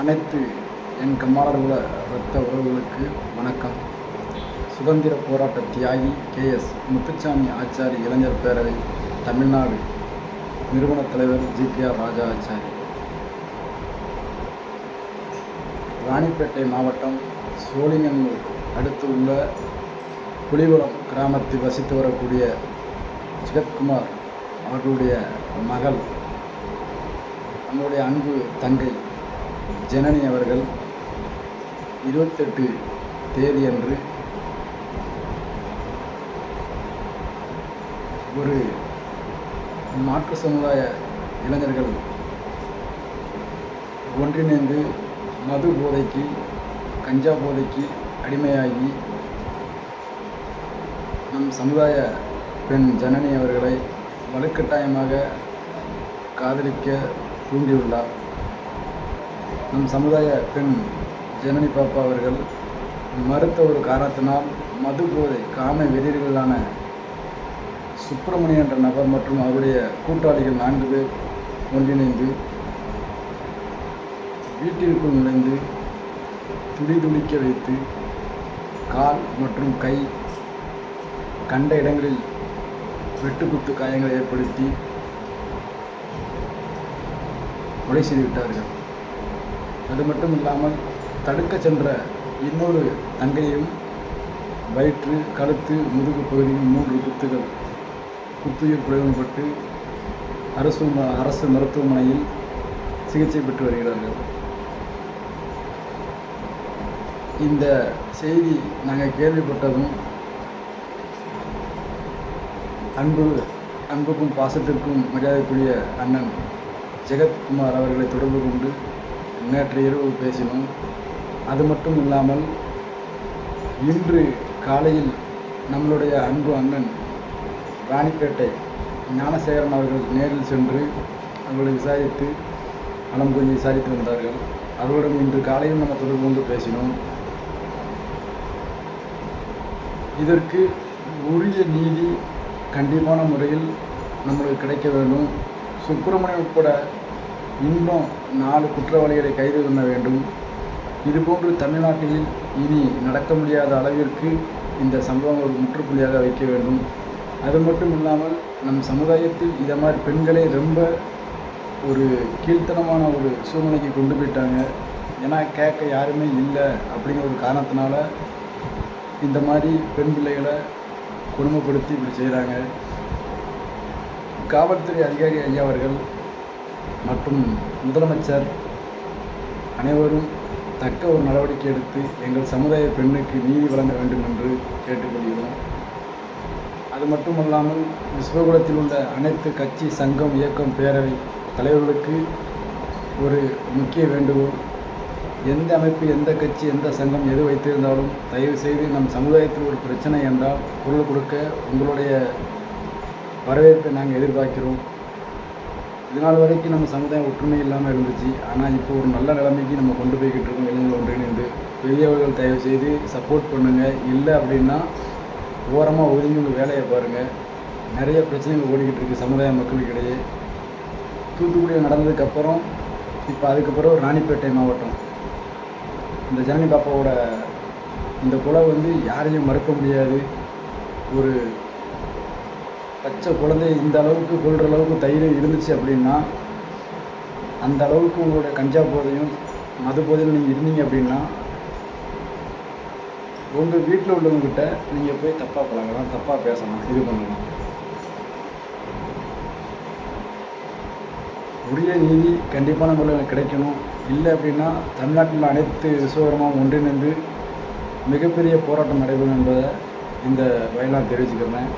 அனைத்து என் கம்மாளர்குல ரத்த உறவுகளுக்கு வணக்கம். சுதந்திர போராட்ட தியாகி கே எஸ் முத்துச்சாமி ஆச்சாரி இளைஞர் பேரவை தமிழ்நாடு நிறுவனத் தலைவர் G K R Raja Achari. Ranipet மாவட்டம் சோழிங்கநல்லூர் அடுத்து உள்ள புலிகுளம் கிராமத்தில் வசித்து வரக்கூடிய ஜெகத்குமார் அவர்களுடைய மகள் நம்முடைய அன்பு தங்கை ஜனனி அவர்கள் இருபத்தெட்டு தேதியன்று ஒரு மாற்று சமுதாய இளைஞர்கள் ஒன்றிணைந்து மது போதைக்கு கஞ்சா போதைக்கு அடிமையாகி நம் சமுதாய பெண் ஜனனி அவர்களை வலுக்கட்டாயமாக காதலிக்க தூண்டியுள்ளார். நம் சமுதாய பெண் ஜனனி பாப்பா அவர்கள் மறுத்த ஒரு காரணத்தினால் மது போதை காம வெறியர்களான சுப்பிரமணியன் என்ற நபர் மற்றும் அவருடைய கூட்டாளிகள் நான்கு பேர் ஒன்றிணைந்து வீட்டிற்குள் நுழைந்து துடி துடிக்க வைத்து கால் மற்றும் கை கண்ட இடங்களில் வெட்டுக்குத்து காயங்களை ஏற்படுத்தி கொலை செய்துவிட்டார்கள். அது மட்டும் இல்லாமல் தடுக்க சென்ற இன்னொரு தங்கையும் வயிற்று கழுத்து முதுகு பகுதியில் மூன்று குத்துகள். குத்துயிர் பிரயோகப்பட்டு அரசு ம- அரசு மருத்துவமனையில் சிகிச்சை பெற்று வருகிறார்கள். இந்த செய்தி நாங்கள் கேள்விப்பட்டதும் அன்பு அன்புக்கும் பாசத்திற்கும் மரியாதைக்குரிய அண்ணன் ஜெகத்குமார் அவர்களை தொடர்பு கொண்டு நேற்று இரவு பேசினோம். அது மட்டும் இல்லாமல் இன்று காலையில் நம்மளுடைய அன்பு அண்ணன் ராணிப்பேட்டை ஞானசேகரன் அவர்கள் நேரில் சென்று அவர்களை விசாரித்து நலம் கொஞ்சம் விசாரித்து வந்தார்கள். அவர்களிடம் இன்று காலையில் நம்ம தொடர்பு கொண்டு பேசினோம். இதற்கு உரிய நீதி கண்டிப்பான முறையில் நம்மளுக்கு கிடைக்க வேண்டும். சுப்பிரமணியம் உட்பட இன்னும் நாலு குற்றவாளிகளை கைது பண்ண வேண்டும். இதுபோன்று தமிழ்நாட்டில் இனி நடக்க முடியாத அளவிற்கு இந்த சம்பவம் ஒரு முற்றுப்புள்ளியாக வைக்க வேண்டும். அது மட்டும் இல்லாமல் நம் சமுதாயத்தில் இதை மாதிரி பெண்களை ரொம்ப ஒரு கீழ்த்தனமான ஒரு சூழ்நிலைக்கு கொண்டு போயிட்டாங்க. ஏன்னா கேட்க யாருமே இல்லை அப்படிங்கிற ஒரு காரணத்தினால இந்த மாதிரி பெண் பிள்ளைகளை கொடுமைப்படுத்தி இப்படி செய்கிறாங்க காவல்துறை அதிகாரி ஐயா அவர்கள் மற்றும் முதலமைச்சர் அனைவரும் தக்க ஒரு நடவடிக்கை எடுத்து எங்கள் சமுதாய பெண்ணுக்கு நீதி வழங்க வேண்டும் என்று கேட்டுக்கொள்கிறோம். அது மட்டுமல்லாமல் விஸ்வகுலத்தில் உள்ள அனைத்து கட்சி சங்கம் இயக்கம் பேரவை தலைவர்களுக்கு ஒரு முக்கிய வேண்டுகோள். எந்த அமைப்பு எந்த கட்சி எந்த சங்கம் எது வைத்திருந்தாலும் தயவு செய்து நம் சமுதாயத்தில் ஒரு பிரச்சனை என்றால் குரல் கொடுக்க உங்களுடைய வரவேற்பை நாங்கள் எதிர்பார்க்கிறோம். இதனால் வரைக்கும் நம்ம சமுதாயம் ஒற்றுமை இல்லாமல் இருந்துச்சு. ஆனால் இப்போ ஒரு நல்ல நிலைமைக்கு நம்ம கொண்டு போய்கிட்டு இருக்கோம். இளைஞர்கள் ஒன்றிணைந்து பெரியவர்கள் தயவு செய்து சப்போர்ட் பண்ணுங்கள் இல்லை அப்படின்னா ஓரமாக ஒதுங்கி உங்கள் வேலையை பாருங்கள் நிறைய பிரச்சனைகள் ஓடிக்கிட்டு இருக்குது சமுதாய மக்களுக்கிடையே. தூத்துக்குடியில் நடந்ததுக்கப்புறம் இப்போ அதுக்கப்புறம் ராணிப்பேட்டை மாவட்டம். இந்த ஜனனி பாப்பாவோட இந்த கொலை வந்து யாரையும் மறுக்க முடியாது. ஒரு பச்சை குழந்தை இந்த அளவுக்கு கொள்கிற அளவுக்கு தைரியம் இருந்துச்சு அப்படின்னா அந்த அளவுக்கு உங்களுடைய கஞ்சா போதையும் மது போதையும் நீங்கள் இருந்தீங்க அப்படின்னா உங்கள் வீட்டில் உள்ளவங்ககிட்ட நீங்கள் போய் தப்பாக பழகலாம் தப்பாக பேசலாம் இது பண்ணலாம். உரிய நீதி கண்டிப்பான முறையில் கிடைக்கணும். இல்லை அப்படின்னா தமிழ்நாட்டில் அனைத்து விஸ்வகரமாக ஒன்றிணைந்து மிகப்பெரிய போராட்டம் நடைபெறும் என்பதை இந்த வயலாக தெரிவிச்சுக்கிறேன்.